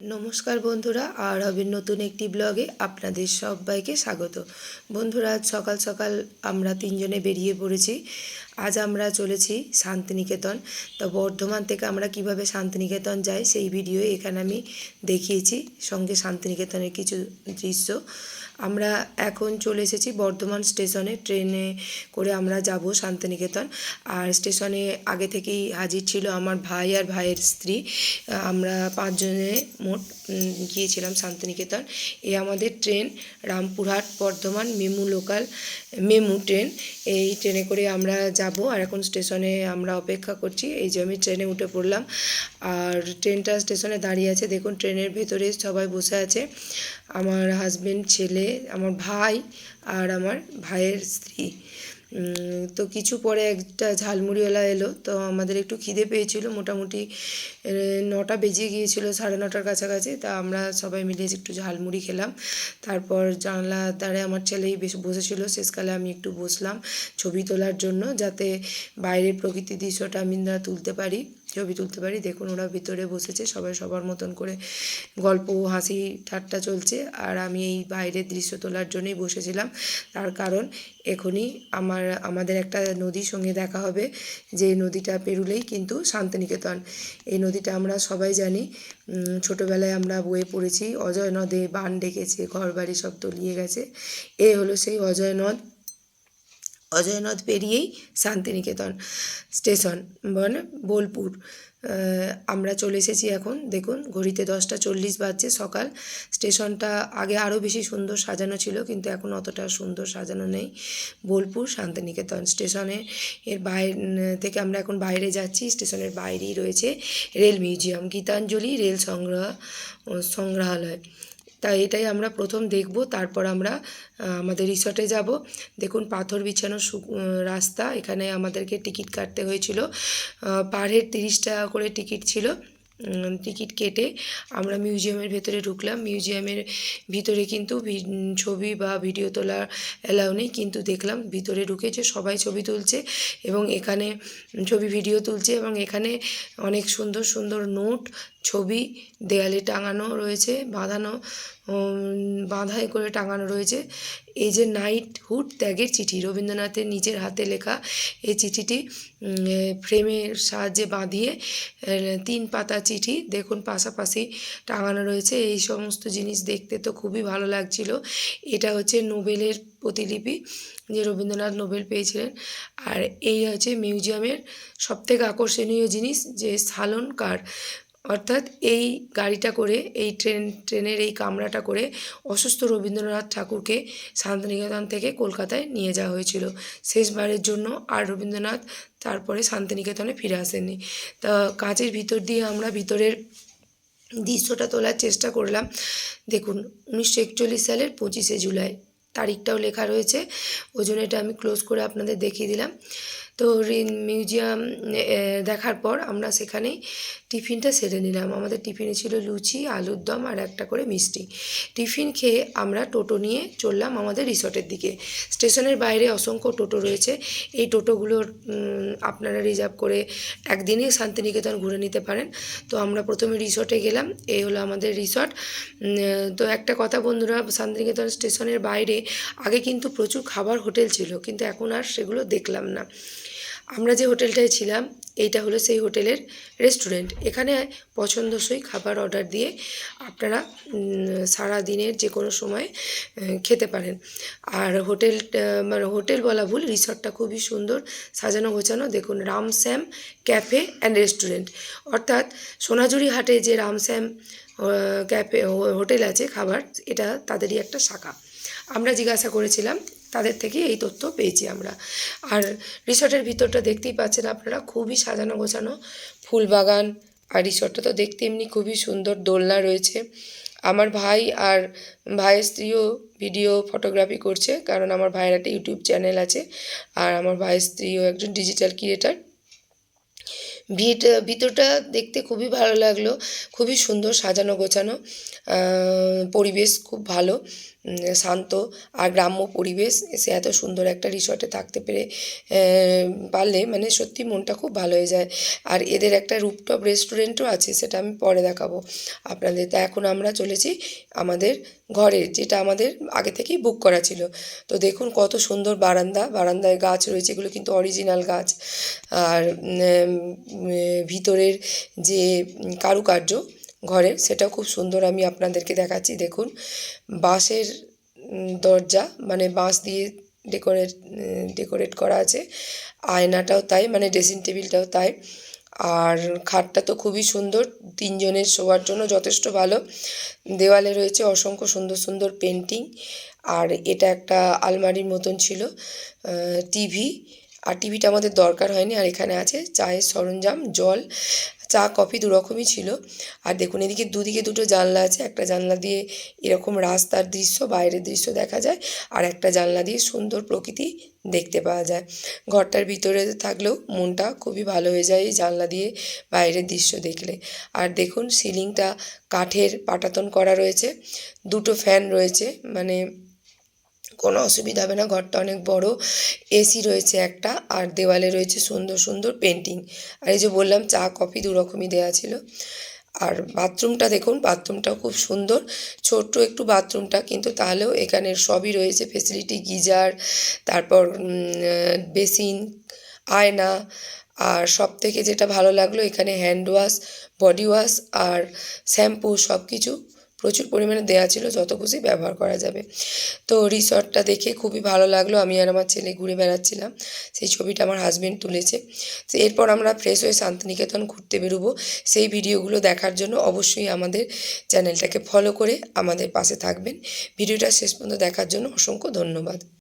নমস্কার বন্ধুরা, আর হবে নতুন একটি ব্লগে আপনাদের সবাইকে স্বাগত। বন্ধুরা, আজ সকাল সকাল আমরা তিনজনে বেরিয়ে পড়েছি। আজ আমরা চলেছি শান্তিনিকেতন। তো বর্ধমান থেকে আমরা কীভাবে শান্তিনিকেতন যাই সেই ভিডিও এখানে আমি দেখিয়েছি। সঙ্গে শান্তিনিকেতনের কিছু দৃশ্য। আমরা এখন চলে এসেছি বর্ধমান স্টেশনে। ট্রেনে করে আমরা যাব শান্তিনিকেতন। আর স্টেশনে আগে থেকেই হাজির ছিল আমার ভাই আর ভাইয়ের স্ত্রী। আমরা পাঁচজনে মোট গিয়েছিলাম শান্তিনিকেতন। এই আমাদের train, Rampurhat, Bardhaman, MEMU local MEMU train এই ট্রেনে করে আমরা যাব আর এখন স্টেশনে আমরা অপেক্ষা করছি। এই যে আমি ট্রেনে উঠে পড়লাম আর ট্রেনটা স্টেশনে দাঁড়িয়ে আছে। দেখুন ট্রেনের ভেতরে সবাই বসে আছে। আমার হাজবেন্ড ছেলে, আমার ভাই আর আমার ভাইয়ের স্ত্রী। তো কিছু পরে একটা ঝালমুড়িওয়ালা এলো, তো আমাদের একটু খিদে পেয়েছিল, মোটামুটি নটা বেজে গিয়েছিল, সাড়ে নটার কাছাকাছি, তা আমরা সবাই মিলে একটু ঝালমুড়ি খেলাম। তারপর জানলা দ্বারে আমার ছেলেই বেশ বসেছিল, শেষকালে আমি একটু বসলাম ছবি তোলার জন্য, যাতে বাইরের প্রকৃতি দৃশ্যটা আমি তুলতে পারি। ছবি তুলতে পারি। দেখুন, ওরা ভিতরে বসেছে, সবাই সবার মতন করে গল্প হাসি ঠাট্টা চলছে। আর আমি এই বাইরের দৃশ্য তোলার জন্যই বসেছিলাম। তার কারণ এখনই আমার, আমাদের একটা নদীর সঙ্গে দেখা হবে, যে নদীটা পেরুলেই কিন্তু শান্তিনিকেতন। এই নদীটা আমরা সবাই জানি। ছোটোবেলায় আমরা বইয়ে পড়েছি অজয় নদে বান ডেকেছে ঘর বাড়ি সব তলিয়ে গেছে। এ হলো সেই অজয় নদ অজয় নদ পেরিয়েই শান্তিনিকেতন স্টেশন মানে বোলপুর। আমরা চলে এসেছি এখন, দেখুন, ঘড়িতে দশটা চল্লিশ বাজছে, সকাল। স্টেশনটা আগে আরও বেশি সুন্দর সাজানো ছিল, কিন্তু এখন অতটা সুন্দর সাজানো নেই। বোলপুর শান্তিনিকেতন স্টেশনে, এর বাইরে, থেকে আমরা এখন বাইরে যাচ্ছি, স্টেশনের বাইরেই রয়েছে রেল মিউজিয়াম, গীতাঞ্জলি রেল সংগ্রহ সংগ্রহালয়। তাই এটাই আমরা প্রথম দেখব, তারপর আমরা আমাদের রিসর্টে যাব। দেখুন, পাথর বিছানো রাস্তা, এখানে আমাদেরকে টিকিট কাটতে হয়েছিল। পার হেড তিরিশ টাকা করে টিকিট ছিল। টিকিট কেটে আমরা মিউজিয়ামের ভেতরে ঢুকলাম। মিউজিয়ামের ভিতরে কিন্তু ছবি বা ভিডিও তোলা অ্যালাউ নেই, কিন্তু দেখলাম ভিতরে ঢুকে যে সবাই ছবি তুলছে এবং এখানে ছবি ভিডিও তুলছে এবং এখানে অনেক সুন্দর সুন্দর নোট, ছবি, দেয়ালে টাঙানো রয়েছে, বাঁধানো বাঁধাই করে টাঙানো রয়েছে। এই যে নাইট হুড ত্যাগের চিঠি, রবীন্দ্রনাথের নিজের হাতে লেখা এই চিঠিটি ফ্রেমের সাহায্যে বাঁধিয়ে তিন পাতা চিঠি দেখুন পাশাপাশি টাঙানো রয়েছে। এই সমস্ত জিনিস দেখতে তো খুবই ভালো লাগছিল। এটা হচ্ছে নোবেলের প্রতিলিপি যে রবীন্দ্রনাথ নোবেল পেয়েছিলেন। আর এই হচ্ছে মিউজিয়ামের সবথেকে আকর্ষণীয় জিনিস যে সালন কার অর্থাৎ এই গাড়িটা করে, এই ট্রেন, ট্রেনের এই কামরাটা করে অসুস্থ রবীন্দ্রনাথ ঠাকুরকে শান্তিনিকেতন থেকে কলকাতায় নিয়ে যাওয়া হয়েছিল। শেষবারের জন্য আর রবীন্দ্রনাথ তারপরে শান্তিনিকেতনে ফিরে আসেননি। তা কাঁচের ভিতর দিয়ে আমরা ভিতরের দৃশ্যটা তোলার চেষ্টা করলাম। দেখুন, উনিশশো একচল্লিশ সালের পঁচিশে জুলাই, তারিখটাও লেখা রয়েছে। ওই জন্য এটা আমি ক্লোজ করে আপনাদের দেখিয়ে দিলাম। তো মিউজিয়াম দেখার পর আমরা সেখানেই টিফিনটা সেরে নিলাম। আমাদের টিফিনে ছিল লুচি, আলুর দম আর একটা করে মিষ্টি। টিফিন খেয়ে আমরা টোটো নিয়ে চললাম আমাদের রিসর্টের দিকে। স্টেশনের বাইরে অসংখ্য টোটো রয়েছে। এই টোটোগুলো আপনারা রিজার্ভ করে একদিনে শান্তিনিকেতন ঘুরে নিতে পারেন। তো আমরা প্রথমে রিসর্টে গেলাম। এই হলো আমাদের রিসর্ট। তো একটা কথা বন্ধুরা, শান্তিনিকেতন স্টেশনের বাইরে আগে কিন্তু প্রচুর খাবার হোটেল ছিল, কিন্তু এখন আর সেগুলো দেখলাম না। আমরা যে হোটেলটায় ছিলাম এইটা হলো সেই হোটেলের রেস্টুরেন্ট এখানে পছন্দসই খাবার অর্ডার দিয়ে আপনারা সারা দিনের যে কোনো সময় খেতে পারেন। আর হোটেল মানে হোটেল বলা ভুল রিসর্টটা খুবই সুন্দর সাজানো গোছানো। দেখুন রামশ্যাম ক্যাফে অ্যান্ড রেস্টুরেন্ট অর্থাৎ সোনাঝুরি হাটে যে রামশ্যাম আহ, ক্যাফে হোটেল আছে খাবার এটা তাদেরই একটা শাখা। আমরা জিজ্ঞাসা করেছিলাম তাদের থেকে এই তথ্য পেয়েছি আমরা। আর রিসর্টের ভিতরটা দেখতেই পাচ্ছেন আপনারা, খুবই সাজানো গোছানো। ফুল বাগান, আর রিসর্টটা তো দেখতে এমনি খুবই সুন্দর, দোলনা রয়েছে। আমার ভাই আর ভাইয়ের স্ত্রীও ভিডিও ফটোগ্রাফি করছে, কারণ আমার ভাইয়ের একটা ইউটিউব চ্যানেল আছে, আর আমার ভাইয়ের স্ত্রীও একজন ডিজিটাল ক্রিয়েটার ভিট, ভিতরটা দেখতে খুবই ভালো লাগল, খুবই সুন্দর সাজানো গোছানো পরিবেশ খুব ভালো। শান্ত আর গ্রাম্য পরিবেশ, সে এত সুন্দর একটা রিসর্টে থাকতে পেরে পারলে মানে সত্যি মনটা খুব ভালো হয়ে যায়। আর এদের একটা রুপটপ রেস্টুরেন্টও আছে, সেটা আমি পরে দেখাবো আপনাদের। তা এখন আমরা চলেছি আমাদের ঘরে যেটা আমাদের আগে থেকেই বুক করা ছিল। তো দেখুন কত সুন্দর বারান্দা, বারান্দায় গাছ রয়েছে, এগুলো কিন্তু অরিজিনাল গাছ। আর ভিতরের যে কারুকার্য ঘরের সেটাও খুব সুন্দর আমি আপনাদেরকে দেখাচ্ছি। দেখুন, বাঁশের দরজা মানে বাঁশ দিয়ে ডেকোরেট ডেকোরেট করা আছে। আয়নাটাও তাই মানে ড্রেসিং টেবিলটাও তাই। আর খাটটা তো খুবই সুন্দর, তিনজনের শোয়ার জন্য যথেষ্ট ভালো। দেওয়ালে রয়েছে অসংখ্য সুন্দর সুন্দর পেন্টিং। আর এটা একটা আলমারির মতন ছিল টিভি। আর টিভিটা আমাদের দরকার হয়নি, আর এখানে আছে চায়ের সরঞ্জাম, জল চা, কফি দু রকমই ছিল। আর দেখুন, এদিকে দুদিকে দুটো জানলা আছে। একটা জানলা দিয়ে এরকম রাস্তার দৃশ্য, বাইরের দৃশ্য দেখা যায়। আর একটা জানলা দিয়ে সুন্দর প্রকৃতি দেখতে পাওয়া যায়। ঘরটার ভিতরে থাকলেও মনটা খুবই ভালো হয়ে যায় এই জানলা দিয়ে বাইরের দৃশ্য দেখলে। আর দেখুন, সিলিংটা কাঠের পাটাতন করা রয়েছে। দুটো ফ্যান রয়েছে। মানে কোনো অসুবিধা হবে না। ঘরটা অনেক বড় এসি রয়েছে একটা, আর দেওয়ালে রয়েছে সুন্দর সুন্দর পেন্টিং আর এই যে বললাম, চা কফি দু রকমই দেওয়া ছিল। আর বাথরুমটা দেখুন, বাথরুমটাও খুব সুন্দর। ছোট্ট একটু বাথরুমটা, কিন্তু তাহলেও এখানের সবই রয়েছে। ফেসিলিটি গিজার, তারপর বেসিন, আয়না, আর সব থেকে যেটা ভালো লাগল, এখানে হ্যান্ড ওয়াশ বডি ওয়াশ আর শ্যাম্পু সব কিছু প্রচুর পরিমাণে দেওয়া ছিল, যত খুশি ব্যবহার করা যাবে। তো রিসর্টটা দেখে খুবই ভালো লাগল, আমি আর আমার ছেলে ঘুরে বেড়াচ্ছিলাম। সেই ছবিটা আমার হাজব্যান্ড তুলেছে। তো এরপর আমরা ফ্রেশ হয়ে শান্তিনিকেতন ঘুরতে বেরোবো। সেই ভিডিওগুলো দেখার জন্য অবশ্যই আমাদের চ্যানেলটাকে ফলো করে আমাদের পাশে থাকবেন। ভিডিওটা শেষ পর্যন্ত দেখার জন্য অসংখ্য ধন্যবাদ।